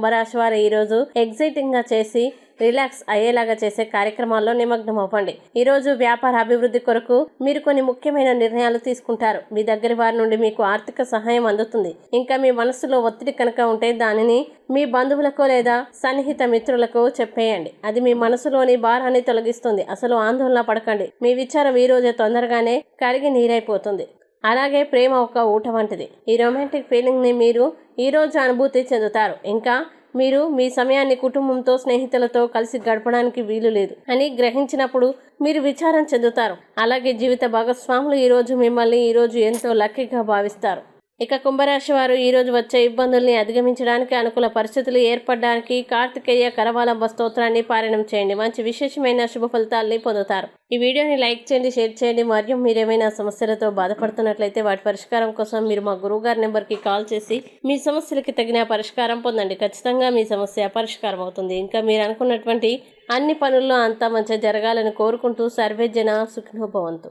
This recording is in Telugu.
కుంభరాశి వారు ఈరోజు ఎగ్జైటింగ్గా ఎగ్జైటింగ్గా చేసి రిలాక్స్ అయ్యేలాగా చేసే కార్యక్రమాల్లో నిమగ్నం అవ్వండి. ఈరోజు వ్యాపార అభివృద్ధి కొరకు మీరు కొన్ని ముఖ్యమైన నిర్ణయాలు తీసుకుంటారు. మీ దగ్గర వారి నుండి మీకు ఆర్థిక సహాయం అందుతుంది. ఇంకా మీ మనసులో ఒత్తిడి కనుక ఉంటే దానిని మీ బంధువులకు లేదా సన్నిహిత మిత్రులకు చెప్పేయండి. అది మీ మనసులోని భారాన్ని తొలగిస్తుంది. అసలు ఆందోళన పడకండి. మీ విచారం ఈ తొందరగానే కరిగి నీరైపోతుంది. అలాగే ప్రేమ ఒక ఊట వంటిది. ఈ రొమాంటిక్ ఫీలింగ్ని మీరు ఈ రోజు అనుభూతి చెందుతారు. ఇంకా మీరు మీ సమయాన్ని కుటుంబంతో స్నేహితులతో కలిసి గడపడానికి వీలు లేదు అని గ్రహించినప్పుడు మీరు విచారం చెందుతారు. అలాగే జీవిత భాగస్వాములు ఈరోజు మిమ్మల్ని ఈరోజు ఎంతో లక్కీగా భావిస్తారు. ఇక కుంభరాశి వారు ఈరోజు వచ్చే ఇబ్బందుల్ని అధిగమించడానికి అనుకూల పరిస్థితులు ఏర్పడడానికి కార్తికేయ కరవాలంబ స్తోత్రాన్ని పారాయణం చేయండి. మంచి విశేషమైన శుభ ఫలితాల్ని పొందుతారు. ఈ వీడియోని లైక్ చేయండి షేర్ చేయండి. మరియు మీరు ఏమైనా సమస్యలతో బాధపడుతున్నట్లయితే వాటి పరిష్కారం కోసం మీరు మా గురువు గారి నెంబర్కి కాల్ చేసి మీ సమస్యలకి తగిన పరిష్కారం పొందండి. ఖచ్చితంగా మీ సమస్య పరిష్కారం అవుతుంది. ఇంకా మీరు అనుకున్నటువంటి అన్ని పనుల్లో అంతా మంచిగా జరగాలని కోరుకుంటూ సర్వేజన సుఖినోభవంతు